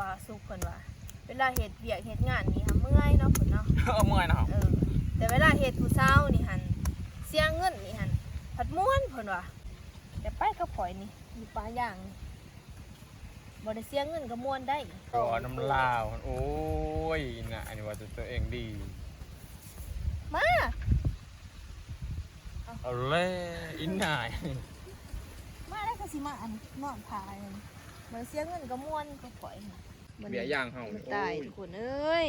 บาสุกเพิ่นว่าเวลาเฮ็ดเวียกเฮ็ดงานนี่ค่ะเมื่อยเนาะเพิ่นเนาะเออเมื่อยนะครับเออแต่เวลาเฮ็ดผู้เช้านี่หันเสียเงินนี่หันผัดม่วนเพิ่นว่าแต่ไปกับข่อยนี่มีปลาย่างนี่บ่ได้เสียเงินก็ม่วนได้ก็น้ำลาวโอ้ยน่ะอันนี้ว่าตัวเองดี มาเอาเลยอินนายมาได้ก็สิมาอันนอนพายนั่นบ่ได้เสียเงินก็ม่วนก็ข่อยน่ะ เบียร์ย่างเฮามันตายทุกคนเอ้ย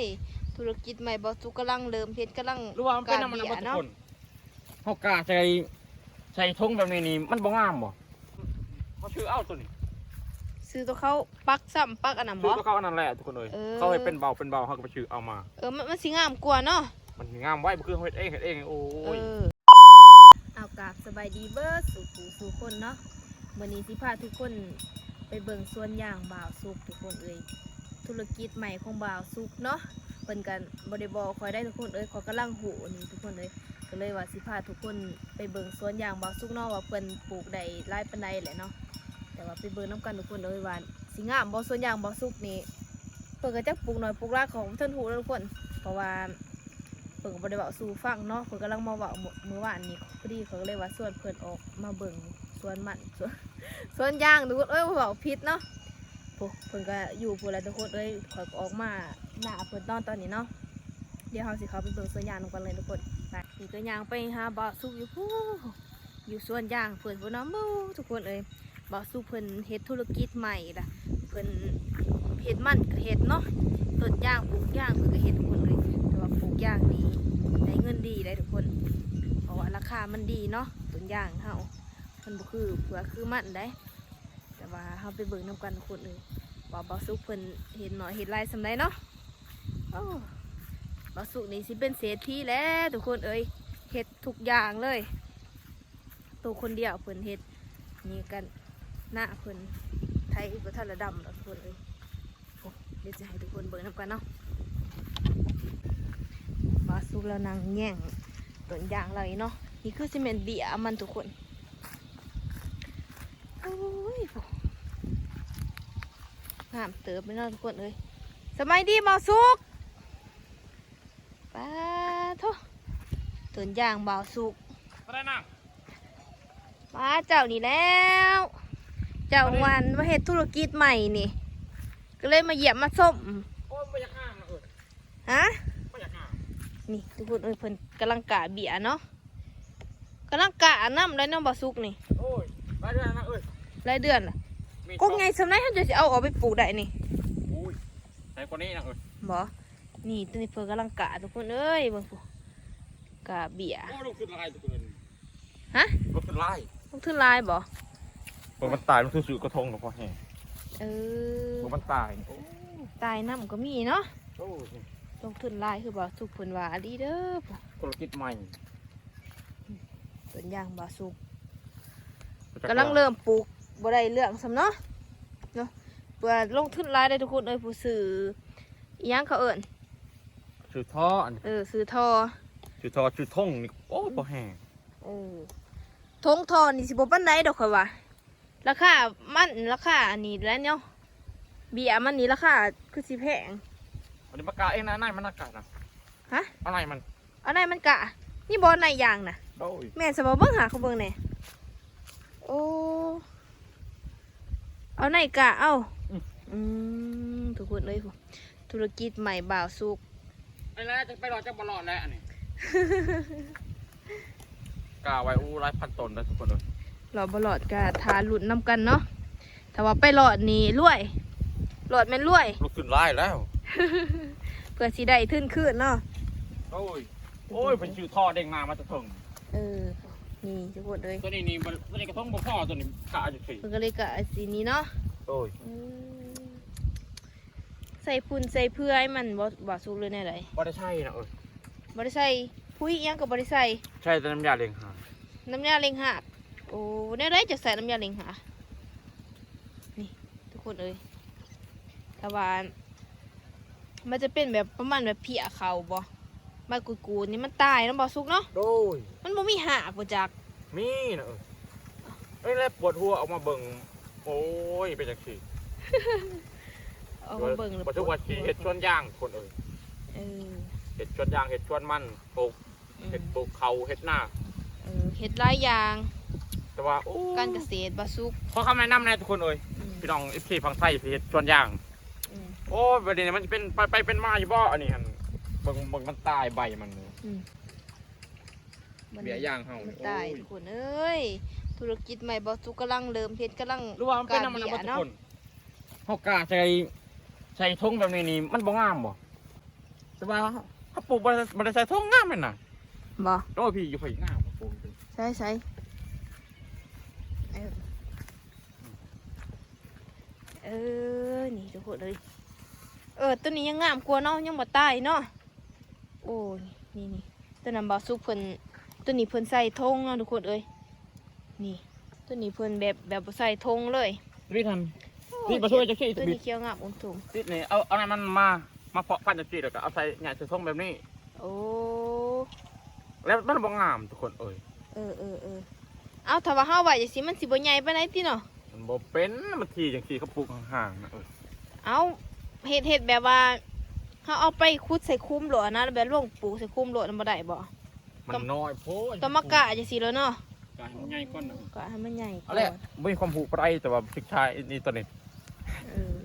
ธุรกิจใหม่บ่สุกกำลังเริ่มเฮ็ดกำลังรู้ว่ามันเป็นน้ำมันกาน้ำรมันเบียร์ทุกเนาะคนเฮากล้าใส่ใส่ทงแบบนี้นี่มันบ่งามบ่เขาชื่อเอาตัวนี้ซื้อตัวเขาปักซ้ำปักอันนั้นชื่บ่อตัวเขาอันนั้นแหละทุกคนเลยเออเขาให้เป็นเบาเป็นเบาเขาก็ไปชื่อเอามา เออมันมันสิงามกว่าเนาะมันงามไว้บ่คือเขาเฮ็ดเองเฮ็ดเองโอ้เอยอเอากราบสบายดีเบิร์ดสู่ผู้สู่คนเนาะมื้อนี้สิพาทุกคนไปเบิ่งสวนยางบ่าวสุกทุกคนเอ้ย ธุรกิจใหม่ของบ่าวสุกเนาะเพิ่นกันบ่ได้บอคอยได้ทุกคนเอ้ยขอยกำลังหูนี่ทุกคนเอ้ยก็เลยว่าสิพาทุกคนไปเบิ่งสวนยางบ่าวสุกเนาะว่าเพิ่นปลูกได้หลายปานใดแหละเนาะแต่ว่าไปเบิ่งนํกันทุกคนเอ้ยว่าสิงามบ่สวนยางบ่าวสุกนี่เพิ่นก็จักปลูกหน้อยปลูกหลายของเพิ่นหูแล้วทุกคน เพราะว่าเพิ่นก็บ่ได้เว้าสู่ฟังเนาะเพิ่นกำลังมาเว้ามื้อวานนี้พอดีเขาก็เลยว่าส่วนเพิ่นออกมาเบิ่งสวนมันสวนสวนยางทุกคนเอ้ยเว้าผิดเนาะ โอ้เพิ่นก็อยู่พู้นแหละทุกคนเอ้ยขอยก็ออกมาหน้าเพิ่นตอนตอนนี้เนาะเดี๋ยวเฮาสิเขาไปเบิ่งสวนยางกันเลยทุกคนไปนี่ก็ยางไปหาบ่าสุกอยู่พู้อยู่สวนยางเพิ่นพุ่นเนาะมูทุกคนเอ้ยบ่าสุกเพิ่นเฮ็ดธุรกิจใหม่ล่ะเพิ่นเฮ็ดมันก็เฮ็ดเนาะต้นยางปลูกยางเพิ่นก็เฮ็ดทุกคนเลยแต่ว่าปลูกยางนี่ได้เงินดีได้ทุกคน เพราะว่าราคามันดีเนาะต้นยางเฮามันบ่คือเผื่อคือมันได้ ว่าเฮาไปเบิ่งนํกันทุกคนเลยว่าบ่สุกเพิ่นเห็นหน่อยเห็นลายสำไดเนาะโอ้บ่สุกนี่สิเป็นเศรษฐีแล้วทุกคนเอ้ยเฮ็ดทุกอย่างเลย ตัวคนเดียวเพิ่นเฮ็ดนี่กันหน้าเพิ่นไทยก็ทันระดำแล้วทุกคนเอ้ยเดี๋ยวจะให้ทุกคนเบิ่งนํกันเนาะบาสุกแล้วนางแย่งต้นยางเราอีเนาะนี่คือซีเมนต์เบียมันทุกคน โอ้ยโหงามเติบไปเนาะทุกคนเอ้ยสมัยดีบาสุกป้าโทต้นยางบาสุกบ่ได้นั่งป้าเจ้านี่แล้ว เจ้าวันว่าเฮ็ดธุรกิจใหม่นี่ ก็เลยมาเหยียบมาส้มโอ้ยบ่อยากห้ามนะเออฮะบ่อยากห้ามนี่ทุกคนเอ้ยเพิ่นกำลังกะเบียร์เนาะกำลังกะน้ำไรน้ำบาสุกนี่ โอ้ยไปเรื่อยนะเอ้ยรายเดือนล่ะมีก็ไงสำนักท่านจะสิเอาออกไปปลูกได้นี่โอ้ยใส่กว่านี้นะเอ้ยบ่นี่ตัวนี้เพิ่นกำลังกะทุกคนเอ้ยเบิ่งพูกะเบียร์โอ้ลูกขึ้นลายทุกคนฮะลูกขึ้นลายลงทุนหลายบ่เปิดมันตายมันซื้อกระทงกับพ่อแห้งเออเปิดมันตายโอ้ตายน้ำก็มีเนาะโอ้ยลงทุนหลายคือบ่สุกเพิ่นว่าอะลีเด้อพูธุรกิจใหม่ต้นยางบ่สุก กำลังเริ่มปลูกบ่ได้เรื่องซำเนาะเนาะเพื่อลงทุนหลายได้ทุกคนเอ้ยผู้ซื้ออีหยังเขาเอิ้นชื่อท่ออันเออซื้อทอชื่อท่อชื่อทงนี่โอ้ยพ่อแห้งเออทงทอนี่สิบปันไดดอกค่อยว่าราคามันราคาอันนี้แล้วเนาะเบียร์มันนี่ราคาคือสิแพงอันนี้ปากกาเองนะนายมันอากาศนะฮะอะไรมันเอาไหนมันกะ นี่บอลไหนยางนะโอ้ยแม่นสบอเบิ้งหาเขาเบิ้งแหน่ โอ้เอาไหนกะ เอาอืมทุกคนเลยผู้ธุรกิจใหม่บ่าวสุกไปแล้วจะไปรอจะบอลอดแล้วอันนี้กาไว้อู้ไรพันตนได้ทุกคนเลยหลอดบหลอดกะทาหลุดน้ำกันเนาะถ้าว่าไปหลอดนี่รวยหลอดแม่นรวยลูกขึ้นไล่แล้ว เพื่อสิได้ทึนขึ้นเนาะโอ้ยโอ้ยเป็นชื่อท่อเด้งมามาจะถึงเออ นี่ทุกคนเลยตัวนี้นี่มันตัวนี้กระทงบ่พ่อตัวนี้กาจะสี่มันก็เลยกะสีนี้เนาะโอ้ยอืมใส่พุ่นใส่เพื่อให้มันบ่บ่สุกเลยแน่ไรบ่ได้ใช่นะเออบ่ได้ใส่พุ้ยอิหยังก็บ่ได้ใส่ใช่แต่น้ำยาเลี้ยงหางน้ำยาเล็งหักโอ้แน่ไรจะใส่น้ำยาเล็งหักนี่ทุกคนเอ้ยแต่ว่ามันจะเป็นแบบประมาณแบบเพียเขาบ่ ใบกุยกูดนี่มันตายแล้วบ่สุกเนาะโอ้ยมันบ่มีหักบ่จัก มีนะเออเอ้ยแล้วปวดหัวออกมาเบิ่งโอ้ยเป็นจังสี่เอามาเบิ่งแล้วบ่ทุกว่าสิเฮ็ดชวนย่างคนเอ้ยเออเฮ็ดชวนย่างเฮ็ดชวนมันปลูกอืเฮ็ดมปลูกเขาเฮ็ดหน้าเออเฮ็ดหลายอย่าง แต่ว่าโอ้การเกษตรบาสุกขอคำแนะนำแหนะทุกคนเอ้ยอืมพี่น้อง FC ฝั่งไทยสิเฮ็ดชวนย่างอืมโอ้ประเด็นนี้มันสิเป็นไปไปเป็นมาอยู่บ่อันนี้หั่น เบิ่งเบิ่งมันตายใบมันนี่อืมมันเบี้ยย่างเฮามันโอ้ตายทุกคนเอ้ย ธุรกิจใหม่บาสุกกำลังเริ่มเฮ็ดกำลังหรือว่ามันเป็นน้ำมันกาบ่รทุเบีกยคนเฮากล้าใส่ใส่ทงแบบนี้นี่มันบ่งามบ่แต่ว่าเฮาปลูกบ่ได้บ่ได้ใส่ทงงามแม่นน่ะบ่โอ้พี่อยู่ไผงามปลูกเป็นใช่ใช่เออเออ นี่ทุกคนเลย เออ ตัวนี้ยังงามกว่าเนาะ ยังบ่ตายเนาะโอ้ยนี่นี่ตัวนั้นบ่สุกเพิ่นตัวนี้เพิ่นใส่ธงเนาะทุกคนเอ้ยนี่ ตัวนี้เพิ่นแบบแบบบ่ใส่ธงเลยพี่ทัน นี่บ่ช่วยจะขี้ตัวบินี้ดเขียวงามอุ้มถุงติดนี่เอาเอานั้นมันมามาเพาะพันธุ์จังซี่แล้วก็เอาใส่หญ้าใส่ทงแบบนี้ โอ้แล้วมันบ่งามทุกคนเอ้ยเออเออเออเอาถ้าว่าเฮาไว้จังซี่มันสิบ่ใหญ่ปานใดติเนาะมันบ่เป็นมันที่จังซี่เขาปลูกห่างๆนะเอ้ยเอาเห็ดเห็ดแบบว่า เขาเอาไปคุดใส่คุ้มโหลนะแล้วแบบลงปลูกใส่คุ้มโหลนั่นบ่ได้บ่มันน้อยโพดต้องมากะจังซี่แล้วเนาะกะให้มันใหญ่ก่อนนะกะให้มันใหญ่ก่เอาอนแหละบ่มีความผูกปานใดแต่ว่าศึกษานี่ตัวนี้ เออ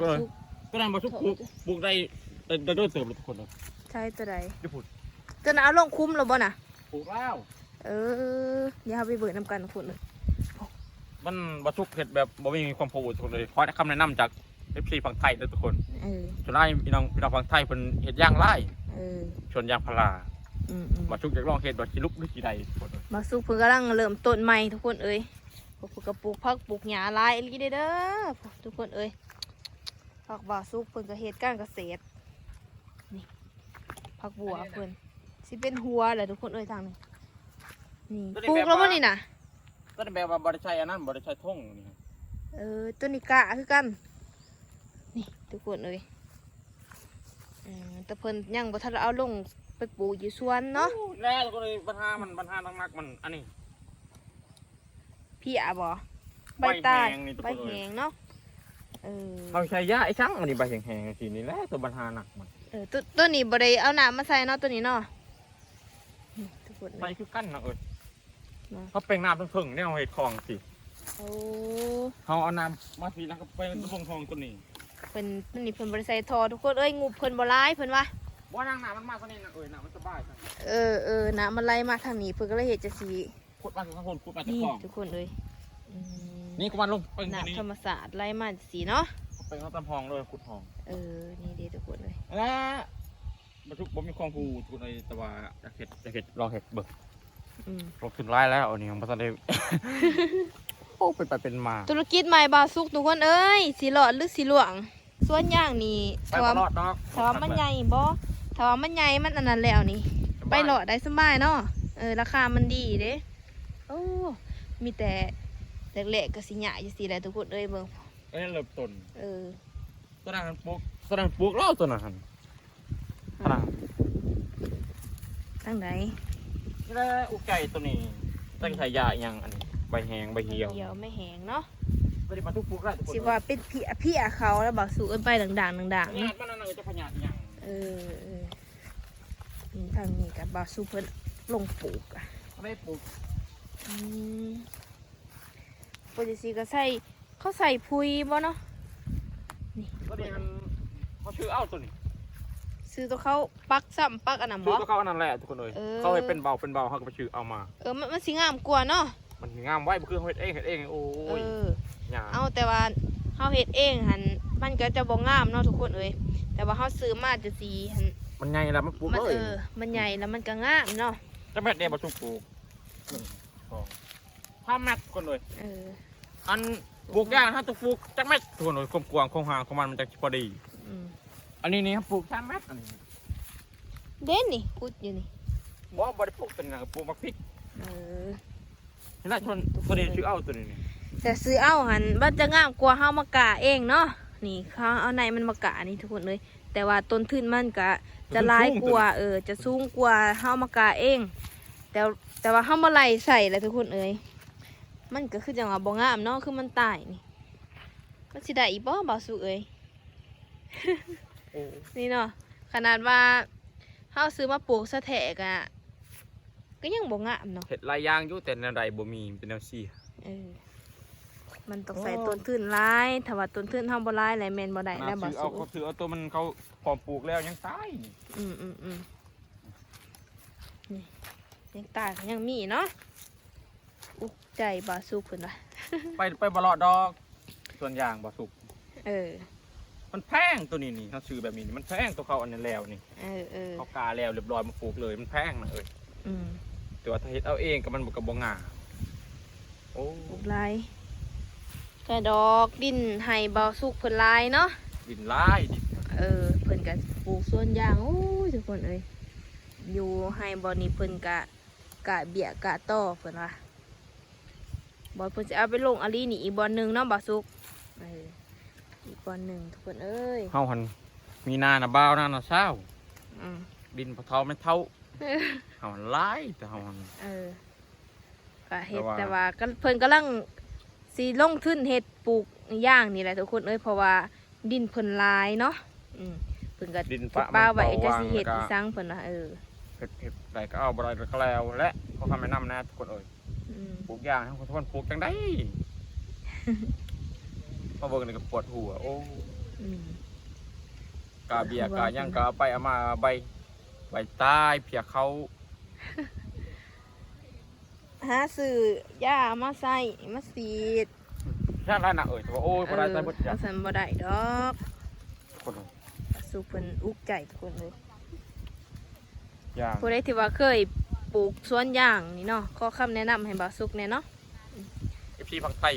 ก็เลยก็นั้นบ่ทุกปลูกปลูกได้ได้ได้ด้วยเติบเลยทุกคนเลยใช่ตัวใดญี่ปุ่นตัวนั้นเอาลงคุ้มแล้วบ่น่ะปลูกแล้วเอออย่าเอาไปเบิดน้ำกันคุณเลยมันบ่ทุกเฮ็ดแบบบ่มีความผูกทุกคนเลยขอคำแนะนำจาก FC ฝั่งไทยเด้อทุกคนเออส่วนหลายพี่น้องพี่น้องฝั่งไทยเพิ่นเฮ็ดย่างไร่เออชวนยางพาราอืมอืม บ่ทุกอยากลองเฮ็ดบ่สิลุกหรือสิใดทุกคนเลยมาสุกเพิ่นกำลังเริ่มต้นใหม่ทุกคนเอ้ยพวกเพิ่นก็ปลูกผักปลูกหญ้าหลายอีหลีเด้อเด้อทุกคนเอ้ยผักบ่าวสุกเพิ่นก็เฮ็ดการเกษตรนี่ผักบัวเพิ่นสิเป็นหัวแหละทุกคนเอ้ยทางนี้นี่ปลูกแล้วบ่นี่น่ะ ก็ได้แบบว่าบ่ได้ใช้อันนั้นบ่ได้ใช้ทงนี่เออตัวนี้กะคือกันนี่ ทุกคนเอ้ยเออแต่เพิ่นยังบ่ทันได้เอาลงไปปลูกอยู่สวนเนาะแล้วก็เลยปัญหามันปัญหาหนักๆมันอันนี้ พี่อาบ่ใบตายใบแห้งนี่ทุกคนใบแหงเนาะเออเขาใช้ยาไอ้ช่างอันนี้ใบแห้งๆสินี่แหละตัวปัญหาหนักมันเออตัวตัวนี้บ่ได้เอาน้ำมาใส่เนาะตัวนี้เนาะนี่ทุกคนใบเอ้ยคือกั้นนะเอ้ยนะเขาเป็นน้ำเพิ่งๆเนี่ยเอาเห็ดคลองสิโอ้เขาเอาน้ำมาสีแล้วก็เป็นต้นทองตัวนี้ เพิ่นตัวนี้เพิ่นบ่ได้ใส่ท่อทุกคนเอ้ยงูเพิ่นบ่ร้ายเพิ่นว่าว่าน้ำน้ำมันมากกว่านี้นะเอ้ยน้ำมันสบายจังเออเออน้ำมันไหลมาทางนี้เพิ่นก็เลยเฮ็ดจังซี่ขุดมาถึงข้างบนขุดมาจากนี่คลองทุกคนเอ้ยอืมนี่ก็มันลงเป็นตัวนี้น้ำธรรมศาสตร์ไหลมาจังซี่เนาะเป็นข้าวตำพองเลยขุดทองเออนี่เดีทุกคนเลยแล้วบรรทุกผมมีความผูทุกคนเลยแต่ว่าอยากเห็ดอยากเห็ดลองเห็ดเบิกอืมรถขึ้นไล่แล้วอันนี้ของพัฒนา โอ้เป็นไปเป็นมาธุรกิจใหม่บาวสุกทุกคนเอ้ยสีหลอดหรือสีหลวง ส่วนอย่างนี้ไปถ้าบ่ว่ารอดดอกถ้าว่ามันใหญ่บ่ถ้าว่ามันใหญ่มันอันนั้นแล้วนี่ ไปหลอดได้สบายเนาะเออราคามันดีเด้โอ้มีแต่เล็กๆก็สิหยาอยู่สิแหละทุกคนเอ้ยเบิ่งเอ้ยเริ่มต้นเออตัวนั้นมันปลูกตัวนั้นปลูกแล้วตัวนั้นหั่นขนาดทางไหนนี่แหละอุกไก่ตัวนี้ตั้งใช้ยาอหยังอันนี้ใบ แหงใบเหี่ยวเหี่ยวไม่แห้งเนาะไม่ได้มาทุกปลูกได้ทุกคนสิว่าเป็นพี่พี่อาเขาแล้วบาวสุกเอิ้นไปด่างๆด่างๆพเนาะญาติมันนั่นน่ะจะพญาติอหยังเออเออนี่ทางนี้กับบาซูเพิ่นลงปลูกอะไม่ได้ปลูกอืมปกติก็ใส่เขาใส่พุยบ่เนาะนี่ก็เดี๋ยวมันเขาชื่อเอ้าตัวนี้ซื้อตัวเขาปักซ้ำปักอันนั้นชื่บ่อตัวเขาอันนั้นแหละทุกคนเลยเออเขาให้เป็นเบาเป็นเบาเขาก็ไปชื่อเอามา เออมันมันสิงามกว่าเนาะ มันงามไว้มันคือเขาเฮ็ดเองเฮ็ดเองโอ้เอยอหยาเอาแต่ว่าเฮาเฮ็ดเองหันมันก็จะบ่งามเนาะทุกคนเอ้ยแต่ว่าเฮาซื้อมาจะสีหันมันใหญ่แล้วมันปลูกมันเลเอยอมันใหญ่แล้วมันก็งามเนาะจะแม่เดียวมาชุบปลูกหนึ่งสองห้าแมตคนเลยเอออันปลูกยากถ้าจะปลูกจักแมตทุกคนเลยความกว้างความห่างของมันมันจะพอดีอืมอันนี้นี่ครับปลูกสามแมตอันนี้เด่นนี่พุดอยู่นี่บ่บ่ได้ปลูกเป็นหยังปลูกมะพริกเออ เห็นไหมชนตัวนี้ชื่อเอ้าตัวนี้นี่แต่ซื้อเอาหันมันจะงามกว่าเฮามากะเองเนาะนี่เขาเอาในมันมากะนี่ทุกคนเลย แต่ว่าต้นทุนมันก็จะหลายกว่าเออจะสูงกว่าเฮามากะเอง แต่แต่ว่าเฮามาไล่ใส่แหละทุกคนเอ้ยมันก็คือจังว่าบ่งามเนาะคือมันตายนี่มันสิได้อีบ่บ่าวสุเอ้ยโอ้นี่เนาะขนาดว่าเฮาซื้อมาปลูกซะแทกอะ ก็ยังบ่งามเนาะเห็ดหลายอย่างอยู่แต่แนวใดบ่มีเป็นแนวซี่เออมันต้องโอ้ใส่ต้นทุนหลายถ้าว่าต้นทุนเฮาบ่หลายแล้วแม่นบ่ได้น่าแล้วบ่ซื้อเอาสู้เขาถือเอาตัวมันเขาพร้อมปลูกแล้วยังตายอืมอืมอืมนี่ยังตายก็ยังมีเนาะอุกใจบ่สู้เพิ่นว่าไปไปบ่เลาะดอกส่วนอย่างบ่สุกเออ มันแพงตัวนี้นี่เขาซื้อแบบนี้นี่มันแพงตัวเขาอันนั้นแล้วนี่เออเออเขากาแล้วเรียบร้อยมาปลูกเลยมันแพงนะเอ้ย อืมแต่ว่าถ้าเฮ็ดเอาเองก็มันบ่ก็บ่งาโอ้ปลูกหลายกระดอกดินให้บ่สุกเพิ่นหลายเนาะ ดินหลายดิเออเพิ่นก็ปลูกสวนยางโอ้ยทุกคนเอ้ยอยู่ให้บ่นี่เพิ่นกะกะเบียกะต่อเพิ่นว่าบ่เพิ่นจะเอาไปลงอาลีนี่อีกบ่อนหนึงเนาะบ่สุกเอออีกบ่อนหนึงทุกคนเอ้ยเฮาหันมีนาน่ะบ่าวนาน่ะเช้าอืมดินพอเท่าไม่เท่า เฮาหันหลายแต่เฮาหันเออก็เฮ็ดแต่แต่ว่าว่าก็เพิ่นกำลังสิลงทุนเฮ็ดปลูกย่างนี่แหละทุกคนเอ้ยเพราะว่าดินเพิ่นหลายเนาะอืมเพิ่นก็ดินปลูปะกป่าไว้มันก็เบาสิวางเฮ็ดแล้วก็ อีสังเพิ่นว่าเออเฮ็ดเฮ็ดได้ก็เอาบ่ได้ก็แล้วและเขาคำแนะนำนะทุกคนเอ้ยอืมปลูกยางทั้งคนทุกคนปลูกจังได้ มาเบิ่งนี่ก็ปวดหัวโอ้อืม กาเบียกาหยังกาไปเอามาใบ ใบใต้เพียเขาหาซื้อยามาใส่มาสีดย่างไรน่ะเอ้ยแต่ว่าโอ้ยบ่ได้ใส่เบิดเอจ้ะอสันบ่ได้ดอกทุกคนเอ้ยสุเพิ่นอุกใจทุกคนเลยยางผู้ใดที่ว่าเคยปลูกสวนยางนี่เนาะขอคำแนะนำให้บ่าวสุกแน่เนาะ FC ฝั่งใต้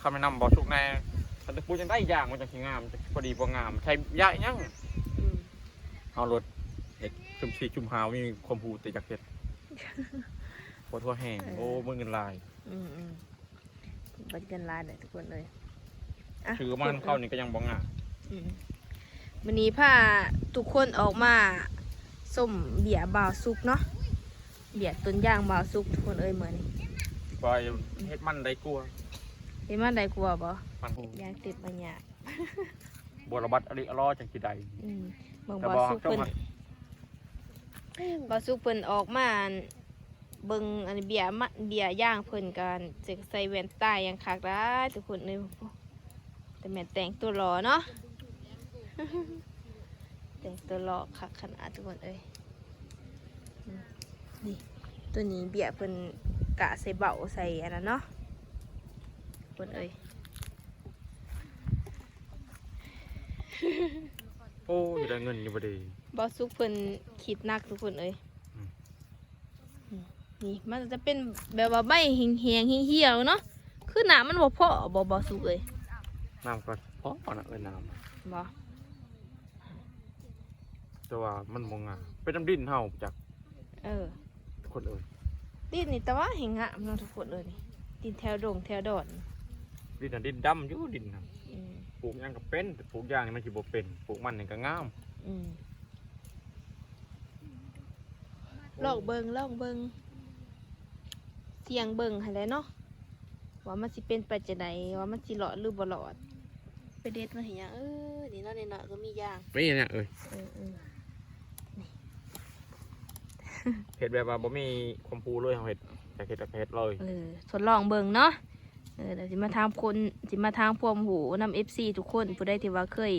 คำแนะนำบ่ทุกแน่ถ้าจะปลูกจังได้ยางมันจะสิงามจะพอดีบ่งาม ใช้ยาอีหยังอืมเอารถ เฮ็ดชุมชีชุ่มหาวมีความรู้แต่อยากเฮ็ดปวดหัวแห้งโอ้เมึงเงินลายอืมอืมบัดกันลายเลยทุกคนเลยะถือมันเข้านี่ก็ยังบ่งามอืมวันนี้พาทุกคนออกมาส้มเบียร์บ่าวสุกเนาะเบียร์ต้นยางบ่าวสุกทุกคนเอ้ยเหมือนไปเฮ็ดมันได้กลัวเห็นมันได้กลัวบ่มันยางติดปัญญากบระบัดอริอรอจังสิได้อืมเบิ่งแต่บ่บ่สุกเจ้าเพิ่นมัน บ่สุกเพิ่นออกมาอั่นเบิ่งอันเบียร์มะเบียร์ย่างเพิ่นกันจะใส่แว่นตาอย่างคักได้ทุกคนเลยแต่แม่นแต่งตัวหล่อเนาะแต่งตัวหล่อคักขนาดทุกคนเอ้ยอืมนี่ตัวนี้เบียร์เพิ่นกะใส่เบาใส่อันนั้นเนาะทุกคนเอ้ยโอ้ยได้เงินอยู่บ่ดี บอสซุกเพิ่นคิดหนักทุกคนเอ้ยอืมอืมนี่มันจะเป็นแบบว่าใบเหี่ยงเหี่ยงๆเหี่ยวๆเนาะคือหนามันบ่พอบ่บอสุกเอ้ยน้ำก็พอนะเอ้ยน้บ่ำแต่ว่ามันบ่งามเป็นน้ำดินเฮาจากเออทุกคนเอ้ยดินนี่แต่ว่าเห็นงามเนาะทุกคนเอ้ยนี่ดินแถวดงแถวดอนดินน่ะดินดำอยู่ดินน่ะอืมปลูกหยังก็เป็นแต่ปลูกยางนี่มันสิบ่เป็นปลูกมันนี่ก็งามอืม ลองเบิงลองเบิงเสียงเบิงให้แหล้วเนาะว่ามันสิเป็นไปจังไดว่ามันสิหลอดหรือบ่หลอด ไปเด็ดมาเห็นหยังเออนี่เนาะนี่เนาะก็มีอย่างไม่เนี่ยเอ้ยเออเออเฮ็ดแบบว่าบ่มีความรู้เลยเฮาเฮ็ดจากเฮ็ดแบบเฮ็ดเลยเออทดลองเบิ่งเนาะเออเดี๋ยวสิมาทางคนสิมาทางพวมหูนำเอฟซีทุกคนผู้ใดที่ว่าเคย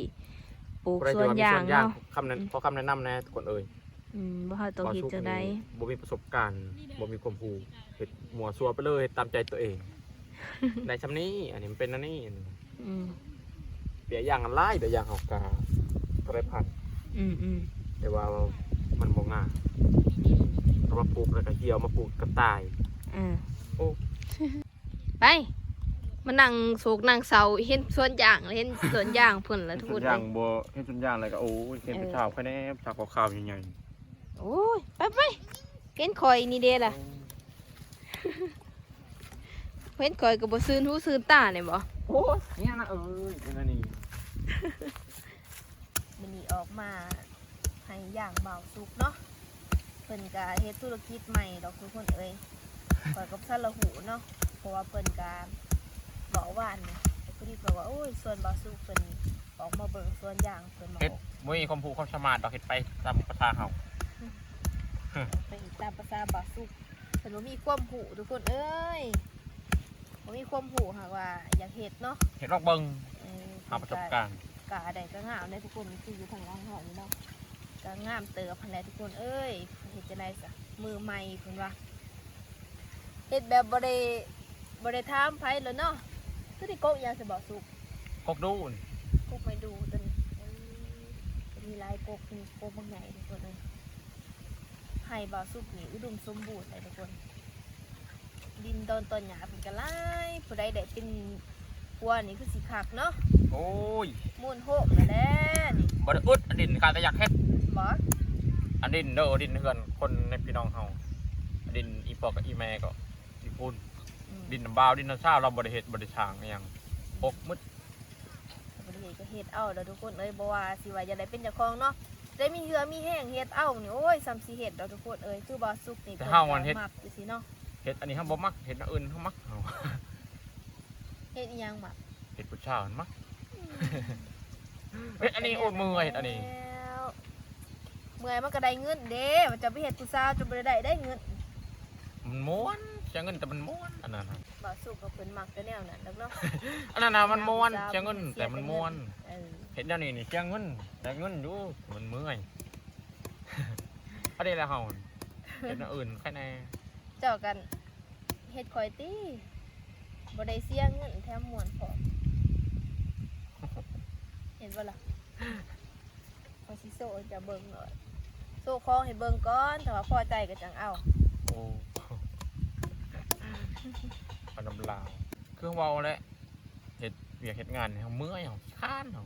ปลูกผู้ใดสวนที่ยางมีเนาะคำนั้นขอคำแนะนำแน่ทุกคนเอ้ย อืมบ่เฮาต้องเฮ็ดจังไดบ่มีประสบการณ์บ่มีความรู้เฮ็ดหมัวซัวไปเลยเฮ็ดตามใจตัวเอง ได้ชำนี้ อันนี้มันเป็นอันนี้อืมเดี๋ยวอย่างอันไล่เดี๋ยวอย่างเอากาก็ได้ผ่านอืมอืมแต่ว่ามันบ่งามเอามาปลูกแล้วก็เหี่ยวมาปลูกกระต่ายอ่าโอ้ไปมานั่งโศกนั่งเสาเห็นสวนยางเห็นสวนยางเพิ่นแล้วทุกส่ควนนเลย่ายงบ่เฮ็ดส่วนย่างอะไรก็โอ้ยเห็นเป็นเออชาวแค่แน่ชาวขาวๆใหญ่ โอ้ย ไปไปเห็นคอยนี่เด้ล่ะๆเห็นคอยก็บ่ซื่นหูซื่นตาเนี่ยบ่โอ้ยเนี่ยนะเอ้ยเป็นอันนี้มันนี่ออกมาให้ย่างเบาสุกเนาะเพิ่นก็เฮ็ดธุรกิจใหม่ดอกทุกคนเอ้ยข่อยกับซาละหูเนาะเพราะว่าเพิ่นก็บอกว่าอันเนี่ยพอดีก็ว่าโอ้ยส่วนเบาสุกเพิ่นอออกมาเบิ่งสวนยางเพิ่นมาเฮ็ดบ่มีความรู้ความสามารถดอกเฮ็ดไปตามภาษาเฮา ไปตามภาษาบาสุกเพิ่นบ่มีความหูทุกคนเอ้ยบ่มีความหูหากว่า อยากเฮ็ดเนาะเฮ็ดลอกเบิ่งเออหาประสบการณ์กาใดก็งามในทุกคนคืออยู่ทางล่างเฮานี่เนาะก็งามเติบพันแหละทุกคนเอ้ยเฮ็ดจังได๋ซะมือใหม่เพิ่นว่าเฮ็ดแบบบ่ได้บ่ได้ถามไผแล้วเนาะคือได้โกะยาสิบ่สุกกกดูนกกไม่ดูตัวนี้เอ้ยมีหลายกกมีกกบางใหญ่ทุกคน เลยไห่บ่าวสุกนี่อุดมสมบูรณ์เลยทุกคน ดินโดนต้นหญ้าเป็นกระไลผู้ใดได้เป็นปัวนี่คือสีคักเนาะโอ้ยมูนโฮกนั่นแหละนี่บ่ได้อึดอันดินกาแต่อยากเฮ็ดบอสอันดินเด้ออันดินเฮือนคนในพี่น้องเฮาอันดินอีปอกกับอีแม่ก็อีปุ่นอืมดินน้ำบ่าวดินน้ำซ่าเราบ่ได้เฮ็ดบ่ได้สร้างอิหยังปกมืดบริเฮ็ดก็เฮ็ดเอาแล้วทุกคนเอ้ยบ่ว่าสิว่าจะได้เป็นเจ้าของเนาะ ได้มีเหือมีแห้งเฮ็ดเอานี่โอ้ยซ้ำสิเฮ็ดดอกทุกคนเอ้ยคือบ่าวสุกนี่เพิ่ก็มักอยู่สิเนาะเฮ็ดอันนี้เฮาบ่มักเฮ็ดอันอื่นเฮามักเฮาเฮ็ดอีหยังมักเฮ็ดผู้ชายมันมักเฮ้ยอันนี้โอดมือเฮ็ดอันนี้แล้วเมื่อยมันก็ได้เงินเด้มันจะไปเฮ็ดผู้สาวจนบ่ได้ได้เงินมันม้วน เสียเงินแต่มันม้วนอันนั้นน่ะบ่าวสุกก็เพิ่นมักแต่แนวนั้นดอกเนาะอันนั้นน่ะมันม้วนเสียเงินแต่มันม้วน เออเฮ็ดแนวนี้นี่เสียเงินแต่เงินอยู่มันเมื่อยอันนี้แหละเฮาเฮ็ดอันอื่นแค่แน่เจ้ากันเฮ็ดข่อยติบ่ได้เสียเงินแถมม่วนพร้อมเห็นบ่ล่ะพอสิโซ่จะเบิ่งหน่อยโซ่คองให้เบิ่งก่อนถ้าว่าพอใจก็จังเอาโอ้ ปานำลาวคือเว้าแหละเฮ็ดเวียกเฮ็ดงานเฮาเมื่อยเฮาค้านเฮา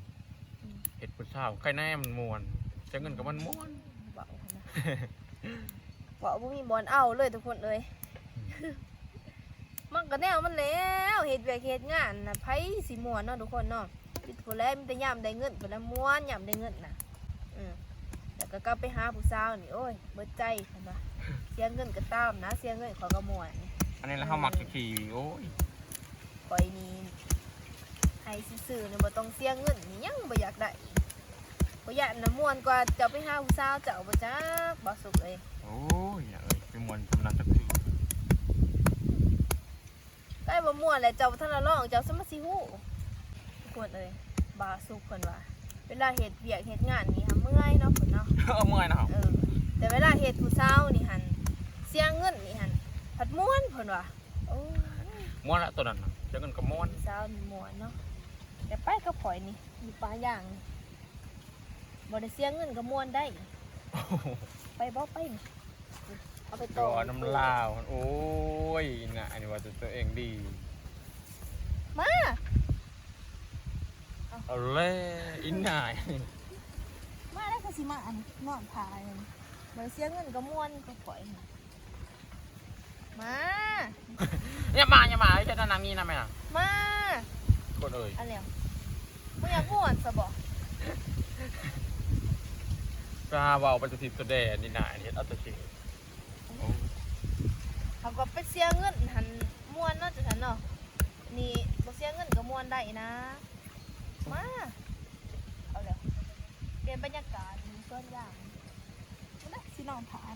เฮ็ดผู้ชายแค่แน่มันม่วนเสียเงินก็มันม่วนเบานะเบาบ่มีบอลเอาเลยทุกคนเลยมันก็แนวมันแล้วเฮ็ดเวียกเฮ็ดงานน่ะไผสิม่วนเนาะทุกคนเนาะคิดผู้แลมีแต่ยามได้เงินผู้แลม่วนยามได้เงินน่ะอืมแล้วก็กลับไปหาผู้สาวนี่โอ้ยเบิดใจเห็นบ่เสียเงินก็ตามนะ เสียเงินเขอก็ม่วน อันนี้แหละเฮามักขี่โอ้ยข่อยนี่ให้ซื่อๆนี่บ่ต้องเสียเงินนี่ยังบ่อยากได้บ่อยากน่ะม่วนกว่าเจ้าไปหาผู้สาวเจ้าบ่จักบ่สุขเอ้ยโอ้ยอย่าเอ้ยไปม่วนกำนันสักทีใกล้บ่ม่วนแล้วเจ้าบ่ทันละร้องเจ้าสมาสิฮู้ทุกคนเอ้ยบาสุกเพิ่นว่าเวลาเฮ็ดเวียกเฮ็ดงานนี่หาเมื่อยเนาะเพิ่นเนาะเออเมื่อยนะเฮาเออแต่เวลาเฮ็ดผู้สาวนี่หั่นเสียเงินนี่หั่น ผัดม่วนเพิ่นว่าโอ้ยม้วนละตัวนั้นน่ะเสียเงินก็ม้วนผู้สาวนี่ม่วนเนาะแต่ไปกับข่อยนี่มีปลาย่างนี่บ่ได้เสียเงินก็ม่วนได้ ไปบ่ไปนี่เอาไปรต่ออน้ำลาวโอ้ยน่ะอันนี้ว่าจะตัวเองดีมา เอาเลยอินนายมาได้ก็สิมาอันนอนพายบ่ได้เสียเงินก็ม่วนก็ข่อยนี่ มา อย่ามาอย่ามาไอ้เจ้านามีนะแม่น่ะมาคนเอ่ยอันเนี้ยมึงอยากม่วนซะบ่กล้าเว่าไปจะทิพตัวแดนนี่นายเฮ็ดเอาแตัวชิงเขาก็ไปเสียเงินหันม่วนเนาะจังซั่นเนาะนี่บ่เสียเงินก็ม่วนได้นะ มาเอาแล้วเปลี่ยนบรรยากาศมีต้นย่างเอาละสินอนทาน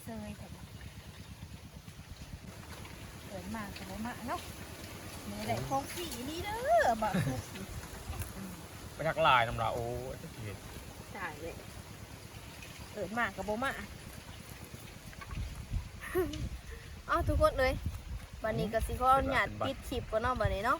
เซ ยเถอะบ่เกิดมาก็บ่มาเนาะนี่ได้ของฟรีนี่เด้อบ่ทุกข์ไปทักลายน้ำลาโอ้ยจะเห็นใช่เลยเกิดมากับโบมาเอาทุกคนเลยวันนี้ก็สิขออนุญาตปิดคลิปก่อนเนาะวันนี้เนาะ